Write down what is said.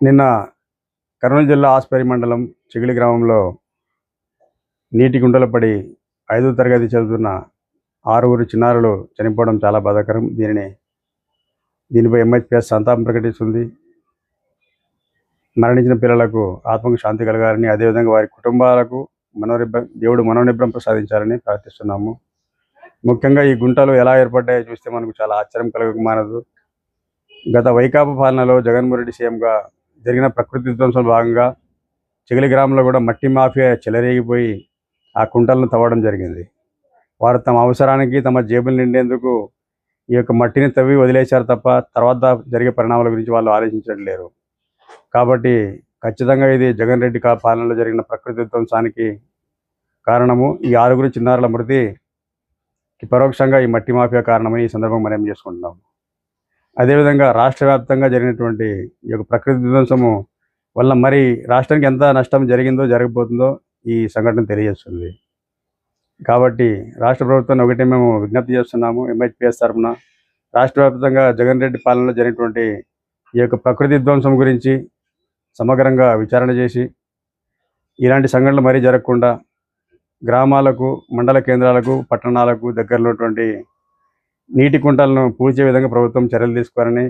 నిన్న కర్నూలు జిల్లా ఆస్పరి మండలం చిగిలి గ్రామంలో నీటి గుంటలు పడి ఐదో తరగతి చదువుతున్న ఆరుగురు చిన్నారులు చనిపోవడం చాలా బాధాకరం. దీనిని దీనిపై ఎంహెచ్పిఎస్ సంతాపం ప్రకటిస్తుంది. మరణించిన పిల్లలకు ఆత్మకు శాంతి కలగాలని అదేవిధంగా వారి కుటుంబాలకు మనోనిబ్బ దేవుడు మనోనిబ్బరం ప్రసాదించాలని ప్రార్థిస్తున్నాము. ముఖ్యంగా ఈ గుంటలు ఎలా ఏర్పడ్డాయో చూస్తే మనకు చాలా ఆశ్చర్యం కలగక మానదు. గత వైకాపా పాలనలో జగన్మోహన్ రెడ్డి సీఎంగా జరిగిన ప్రకృతి విధ్వంసం భాగంగా చిగిలి గ్రామంలో కూడా మట్టి మాఫియా చెలరేగిపోయి ఆ కుంటలను తవ్వడం జరిగింది. వారు తమ అవసరానికి తమ జేబులు నిండేందుకు ఈ యొక్క మట్టిని తవ్వి వదిలేశారు తప్ప తర్వాత జరిగే పరిణామాల గురించి వాళ్ళు ఆలోచించడం లేరు. కాబట్టి ఖచ్చితంగా ఇది జగన్ రెడ్డి కా పాలనలో జరిగిన ప్రకృతి విధ్వంసానికి కారణము. ఈ ఆరుగురు చిన్నారుల మృతికి పరోక్షంగా ఈ మట్టి మాఫియా కారణమని ఈ సందర్భంగా మనం చేసుకుంటున్నాం? అదేవిధంగా రాష్ట్ర వ్యాప్తంగా జరిగినటువంటి ఈ యొక్క ప్రకృతి విధ్వంసము వల్ల మరి రాష్ట్రానికి ఎంత నష్టం జరిగిందో జరగబోతుందో ఈ సంఘటన తెలియజేస్తుంది. కాబట్టి రాష్ట్ర ప్రభుత్వాన్ని ఒకటే మేము విజ్ఞప్తి చేస్తున్నాము ఎంహెచ్పిఎస్ తరఫున. రాష్ట్ర వ్యాప్తంగా జగన్ రెడ్డి పాలనలో జరిగినటువంటి ఈ యొక్క ప్రకృతి విధ్వంసం గురించి సమగ్రంగా విచారణ చేసి ఇలాంటి సంఘటనలు మరీ జరగకుండా గ్రామాలకు మండల కేంద్రాలకు పట్టణాలకు దగ్గరలో ఉన్నటువంటి నీటి కుంటలను పూడ్చే విధంగా ప్రభుత్వం చర్యలు తీసుకోవాలని